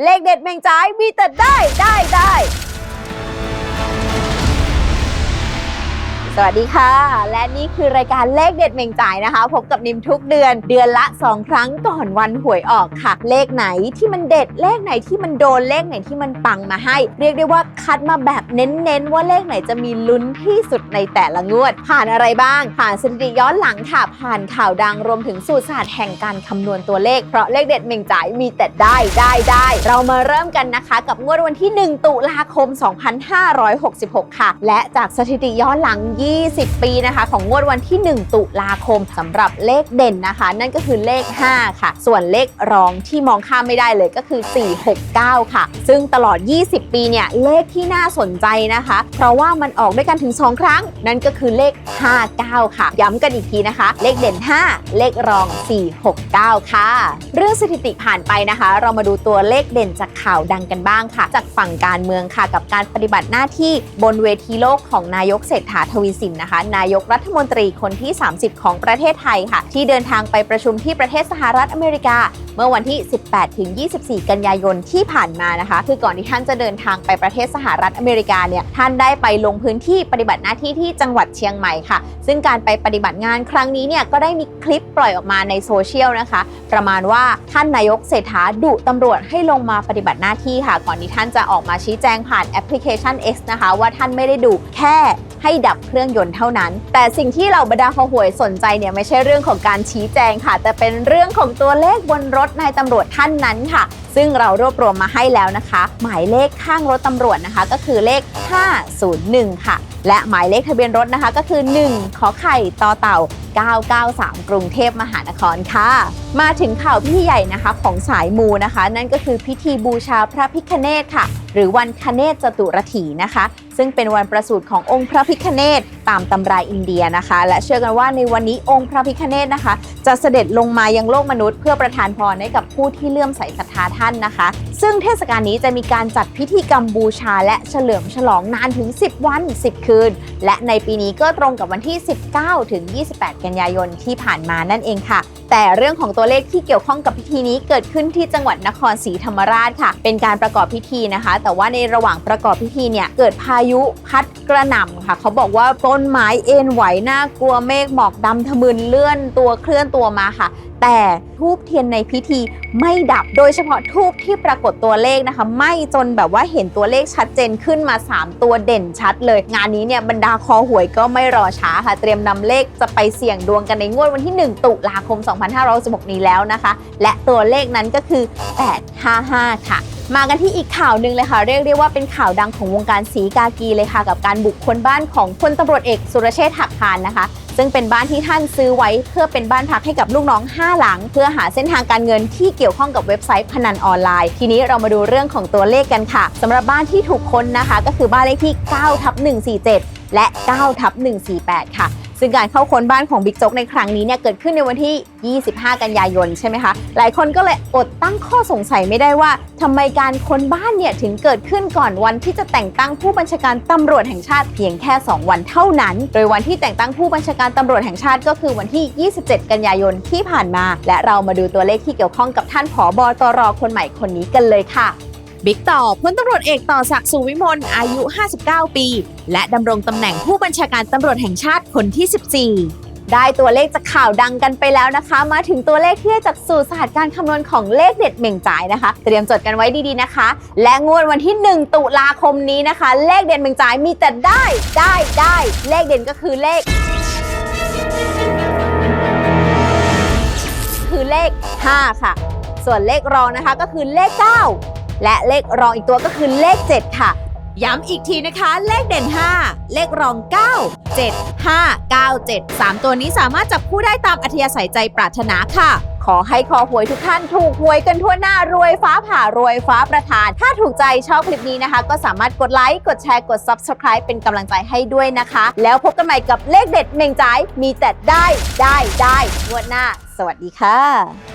เลขเด็ดเมงจ่ายมีแต่ได้ได้ได้ สวัสดีค่ะ และนี่คือรายการเลขเด็ดเมงจ่ายนะคะ พบกับนิมทุกเดือนเดือนละ 2 ครั้งก่อนวันหวยออกค่ะ เลขไหนที่มันเด็ดเลขไหนที่มันโดนเลขไหนที่มันปังมาให้ เรียกได้ว่าคัดมาแบบเน้นๆ ว่าเลขไหนจะมีลุ้นที่สุดในแต่ละงวด ผ่านอะไรบ้าง ผ่านสถิติย้อนหลังค่ะผ่านข่าวดังรวมถึงสูตรศาสตร์แห่งการคำนวณตัวเลขเพราะเลขเด็ดเมงจ่ายมีแต่ได้ได้ได้เรามาเริ่มกันนะคะ กับงวดวันที่ 1 ตุลาคม 2566 ค่ะ และจากสถิติย้อนหลัง20 ปีนะคะ ของงวดวันที่ 1 ตุลาคมสำหรับเลขเด่นนะคะ นั่นก็คือเลข 5 ค่ะ ส่วนเลขรองที่มองข้ามไม่ได้เลยก็คือ 469 ค่ะ ซึ่งตลอด 20 ปีเนี่ยเลขที่น่าสนใจนะคะ เพราะว่ามันออกด้วยกันถึง 2 ครั้ง นั่นก็คือเลข 59 ค่ะ ย้ำกันอีกทีนะคะ เลขเด่น 5 เลขรอง 469 ค่ะ เรื่องสถิติผ่านไปนะคะ เรามาดูตัวเลขเด่นจากข่าวดังกันบ้างค่ะ จากฝั่งการเมืองค่ะ กับการปฏิบัติหน้าที่บนเวทีโลกของนายกเศรษฐาทวีสินนะคะ นายกรัฐมนตรีคนที่ 30 ของประเทศไทยค่ะ ที่เดินทางไปประชุมที่ประเทศสหรัฐอเมริกา เมื่อวันที่ 18ถึง24 กันยายนที่ผ่านมานะคะ คือก่อนที่ท่านจะเดินทางไปประเทศสหรัฐอเมริกาเนี่ยท่านได้ไปลงพื้นที่ปฏิบัติหน้าที่ที่จังหวัดเชียงใหม่ค่ะ ซึ่งการไปปฏิบัติงานครั้งนี้เนี่ยก็ได้มีคลิปปล่อยออกมาในโซเชียลนะคะ ประมาณว่าท่านนายกเศรษฐาดุตำรวจให้ลงมาปฏิบัติหน้าที่ค่ะ ก่อนที่ท่านจะออกมาชี้แจงผ่านแอปพลิเคชัน X นะคะ ว่าท่านไม่ได้ดุแค่ ให้ดับเครื่องยนต์เท่านั้น แต่สิ่งที่เหล่าบรรดาคอหวยสนใจเนี่ยไม่ใช่เรื่องของการชี้แจงค่ะ แต่เป็นเรื่องของตัวเลขบนรถนายตำรวจท่านนั้นค่ะ ซึ่งเรารวบรวมมาให้แล้วนะคะ หมายเลขข้างรถตำรวจนะคะ ก็คือเลข 501 ค่ะ และหมายเลขทะเบียนรถนะคะก็คือ 1 ขอไข่ต่อเต่า993 กรุงเทพมหานครค่ะ มาถึงข่าวพิธีใหญ่นะคะของสายมูนะคะ นั่นก็คือพิธีบูชาพระพิคเนตค่ะ หรือวันคเนศจตุรถีนะคะซึ่งเป็นวันประสูติขององค์พระพิคเนตตามตำราอินเดียนะคะ และเชื่อกันว่าในวันนี้องค์พระพิคเนตนะคะ จะเสด็จลงมายังโลกมนุษย์ เพื่อประทานพรให้กับผู้ที่เลื่อมใสศรัทธาท่านนะคะ ซึ่งเทศกาลนี้จะมีการจัดพิธีกรรมบูชา และเฉลิมฉลองนานถึง 10 วัน 10 คืน และในปีนี้ก็ตรงกับวันที่ 19 ถึง 28 กันยายนที่ผ่านมานั่นเองค่ะ แต่เรื่องของตัวเลขที่เกี่ยวข้องกับพิธีนี้เกิดขึ้นที่จังหวัดนครศรีธรรมราชค่ะ เป็นการประกอบพิธีนะคะ แต่ว่าในระหว่างประกอบพิธีเนี่ยเกิดพายุพัดกระหน่ำค่ะ เขาบอกว่าต้นไม้เอ็นไหวน่ากลัวเมฆหมอกดำทะมึนเลื่อนตัวเคลื่อนตัวมาค่ะ แต่ทูบเทียนในพิธีไม่ดับ โดยเฉพาะทูบที่ปรากฏตัวเลขนะคะไหม่จนแบบว่าเห็นตัวเลขชัดเจนขึ้นมา 3 ตัวเด่นชัดเลย งานนี้เนี่ยบรรดาคอหวยก็ไม่รอช้าค่ะ เตรียมนำเลขจะไปเสี่ยงดวงกันในงวดวันที่ 1 ตุลาคม 2516นี้แล้วนะคะ และตัวเลขนั้นก็คือ 855 ค่ะ มากันที่อีกข่าวหนึ่งเลยค่ะ เรียกได้ว่าเป็นข่าวดังของวงการสีกากีเลยค่ะ กับการบุกค้นบ้านของพลตำรวจเอกสุรเชษฐ์หักพานนะคะ ซึ่งเป็นบ้านที่ท่านซื้อไว้เพื่อเป็นบ้านพักให้กับลูกน้อง 5 หลัง เพื่อหาเส้นทางการเงินที่เกี่ยวข้องกับเว็บไซต์พนันออนไลน์ ทีนี้เรามาดูเรื่องของตัวเลขกันค่ะสำหรับบ้านที่ถูกค้นนะคะ ก็คือบ้านเลขที่9ทับ147 และ9ทับ148 ค่ะ ซึ่งการเข้าค้นบ้านของบิ๊กโจ๊กในครั้งนี้เนี่ยเกิดขึ้นในวันที่ 25 กันยายนใช่ไหมคะ หลายคนก็เลยอดตั้งข้อสงสัยไม่ได้ว่าทำไมการค้นบ้านเนี่ยถึงเกิดขึ้นก่อนวันที่จะแต่งตั้งผู้บัญชาการตำรวจแห่งชาติเพียงแค่ 2 วันเท่านั้น โดยวันที่แต่งตั้งผู้บัญชาการตำรวจแห่งชาติก็คือวันที่ 27 กันยายนที่ผ่านมา และเรามาดูตัวเลขที่เกี่ยวข้องกับท่านผอบอตรคนใหม่คนนี้กันเลยค่ะ บิ๊กต่อพลตำรวจเอกต่อศักดิ์สุวิมลอายุ 59 ปี และดำรงตำแหน่งผู้บัญชาการตำรวจแห่งชาติคนที่ 14ได้ตัวเลขจากข่าวดังกันไปแล้วนะคะ มาถึงตัวเลขที่ได้จากสูตรศาสตร์การคำนวณของเลขเด็ดเหม่งจ่ายนะคะ เตรียมจดกันไว้ดีๆนะคะ และงวดวันที่ 1 ตุลาคมนี้นะคะ เลขเด่นเหม่งจ่ายมีแต่ได้ได้ได้เลขเด่นก็คือเลข คือเลข 5 ค่ะ ส่วนเลขรองนะคะก็คือเลข 9 และเลขรองอีกตัวก็คือเลข 7 ค่ะ ย้ำอีกทีนะคะ เลขเด่น 5 เลขรอง 9 7 5 9 7 3 ตัวนี้สามารถจับคู่ได้ตามอัธยาศัยใจปรารถนาค่ะ ขอให้คอหวยทุกท่านถูกหวยกันทั่วหน้ารวยฟ้าผ่ารวยฟ้าประทาน ถ้าถูกใจชอบคลิปนี้นะคะ ก็สามารถกดไลค์ กดแชร์ กด Subscribe เป็นกำลังใจให้ด้วยนะคะ แล้วพบกันใหม่กับเลขเด็ดเมงจ่ายมีแต่ได้ได้ได้งวดหน้า สวัสดีค่ะ